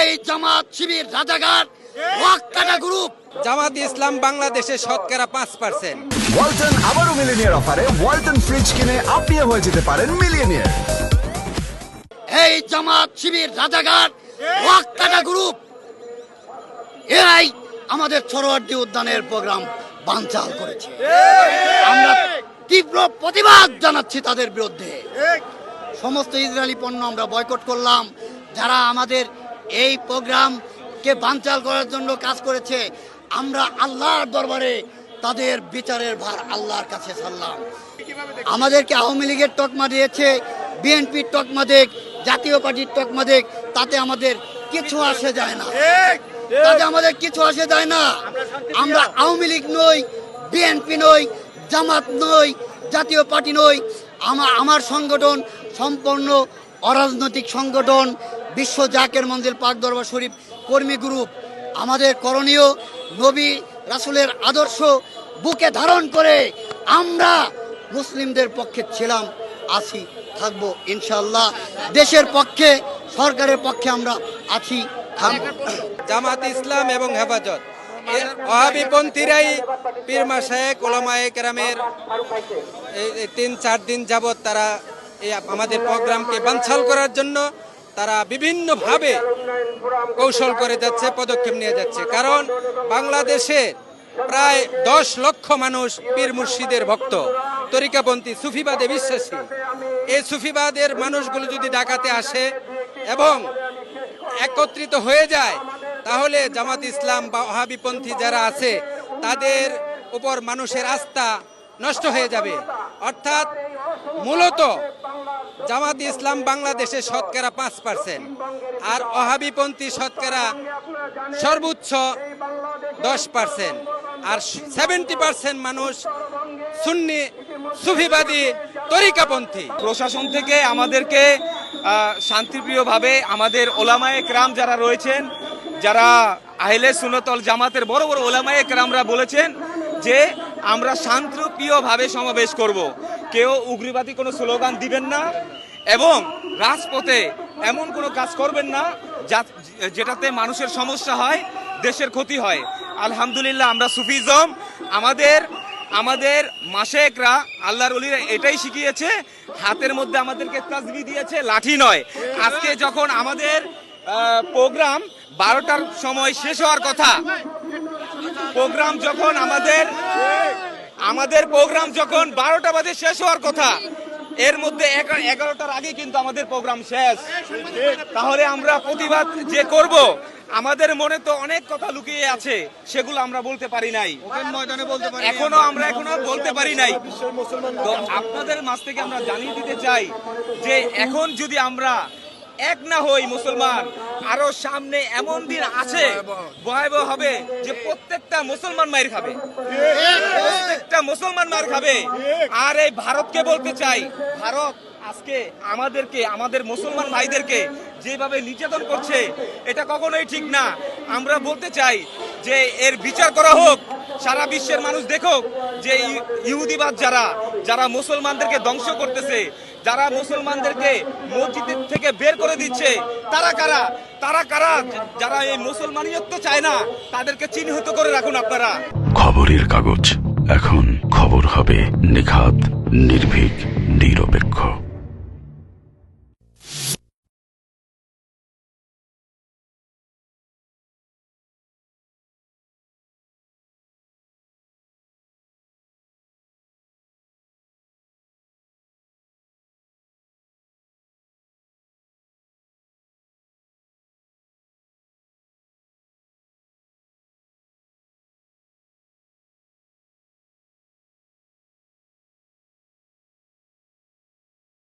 এই জামাত শিবির রাজাঘাট ওয়াক্কাটা গ্রুপ জামাত ইসলাম বাংলাদেশে শতকরা পাঁচ পার্সেন্ট ওয়ালটন আবারও মিলিনিয়ার অফারে ওয়ালটন ফ্রিজ কিনে আপনিও হয়ে যেতে পারেন মিলিয়নিয়ার। এই জামাত শিবির রাজাঘাট ওয়াক্কাটা গ্রুপ এরাই আমাদের সরোয়ার্দী উদ্যানের প্রোগ্রাম বানচাল করেছে। আমরা তীব্র প্রতিবাদ জানাচ্ছি তাদের বিরুদ্ধে। সমস্ত ইসরায়েলি পণ্য আমরা বয়কট করলাম। যারা আমাদের এই প্রোগ্রামকে বানচাল করার জন্য কাজ করেছে। আমরা আল্লাহর দরবারে তাদের বিচারের ভার আল্লাহর কাছে ছাড়লাম। আমাদেরকে আওয়ামী লীগের তকমা দিয়েছে বিএনপির তকমা দেখ জাতীয় পার্টির তকমা দেখ তাতে আমাদের কিছু আসে যায় না। তাতে আমাদের কিছু আসে যায় না। আমরা আওয়ামী লীগ নই বিএনপি নই জামাত নই জাতীয় পার্টি নই। আমার আমার সংগঠন সম্পূর্ণ অরাজনৈতিক সংগঠন বিশ্ব জাকের মঞ্জিল পাক দরবার শরীফ কর্মী গ্রুপ, আমাদের করণীয় নবী রাসুলের আদর্শ বুকে ধারণ করে আমরা মুসলিমদের পক্ষে ছিলাম, আছি, থাকব ইনশাল্লাহ দেশের পক্ষে, সরকারের পক্ষে আমরা আছি জামাত ইসলাম এবং হেফাজত। অহাবিপন্থীরাই পীরমা শেখ ওলামায়ে কেরামের তিন, চার দিন যাবৎ তারা আমাদের প্রোগ্রামকে বানচাল করার জন্য তারা বিভিন্নভাবে কৌশল করে যাচ্ছে, পদক্ষেপ নিয়ে যাচ্ছে। কারণ বাংলাদেশে প্রায় দশ লক্ষ মানুষ পীর মুর্শিদের ভক্ত। তরিকাপন্থী, সুফিবাদে বিশ্বাসী। এই সুফিবাদের মানুষগুলো যদি ডাকাতে আসে এবং একত্রিত হয়ে যায়, তাহলে জামাত ইসলাম বা ওহাবিপন্থী যারা আছে, তাদের উপর মানুষের আস্থা নষ্ট হয়ে যাবে। অর্থাৎ মূলত জামাত ইসলাম বাংলাদেশে শতকরা পাঁচ পার্সেন্ট আর অহাবিপন্থী শতকরা সর্বোচ্চ দশ পার্সেন্ট আর সেভেন্টি পার্সেন্ট মানুষ সুন্নি সুফিবাদী তরিকাপন্থী। প্রশাসন থেকে আমাদেরকে শান্তিপ্রিয়ভাবে আমাদের ওলামায়ে ক্রাম যারা রয়েছেন, যারা আহলে সুনতল জামাতের বড় বড় ওলামায়ে ক্রামরা বলেছেন যে আমরা শান্তিপ্রিয়ভাবে সমাবেশ করব। কেউ উগ্রবাদী কোনো স্লোগান দিবেন না এবং রাজপথে এমন কোনো কাজ করবেন না যা- যেটাতে মানুষের সমস্যা হয়, দেশের ক্ষতি হয়। আলহামদুলিল্লাহ, আমরা সুফিজম আমাদের আমাদের মাসেকরা আল্লাহর অলিরা এটাই শিখিয়েছে, হাতের মধ্যে আমাদেরকে তাজবি দিয়েছে, লাঠি নয়। আজকে যখন আমাদের প্রোগ্রাম বারোটার সময় শেষ হওয়ার কথা, প্রোগ্রাম যখন আমাদের আমাদের প্রোগ্রাম যখন বারোটা বাজে শেষ হওয়ার কথা এর মধ্যে এগা- এগারোটার আগে কিন্তু আমাদের প্রোগ্রাম শেষ। তাহলে আমরা প্রতিবাদ যে করব আমাদের মনে তো অনেক কথা লুকিয়ে আছে সেগুলো আমরা বলতে পারি নাই। এখনও আমরা এখনও বলতে পারি নাই। তো আপনাদের মাঝ থেকে আমরা জানিয়ে দিতে চাই যে এখন যদি আমরা এক না হই মুসলমান। আরও সামনে এমন দিন আছে, ভয়াবহ হবে যে প্রত্যেকটা মুসলমান মায়ের খাবে। প্রত্যেকটা মুসলমান মার খাবে। আর এই ভারতকে বলতে চাই, ভারত আজকে আমাদেরকে, আমাদের মুসলমান ভাইদেরকে যেভাবে নির্যাতন করছে, এটা কখনোই ঠিক না। আমরা বলতে চাই যে এর বিচার করা হোক সারা বিশ্বের মানুষ দেখুক যে ইহুদিবাদ যারা যারা মুসলমানদেরকে ধ্বংস করতেছে, যারা মুসলমানদেরকে মসজিদ থেকে বের করে দিচ্ছে, তারা কারা? তারা কারা? যারা এই মুসলমানিয়ত্ব চায় না, তাদেরকে চিহ্নিত করে রাখুন আপনারা। খবরের কাগজ। এখন খবর হবে নিখাত, নির্ভীক, নিরপেক্ষ।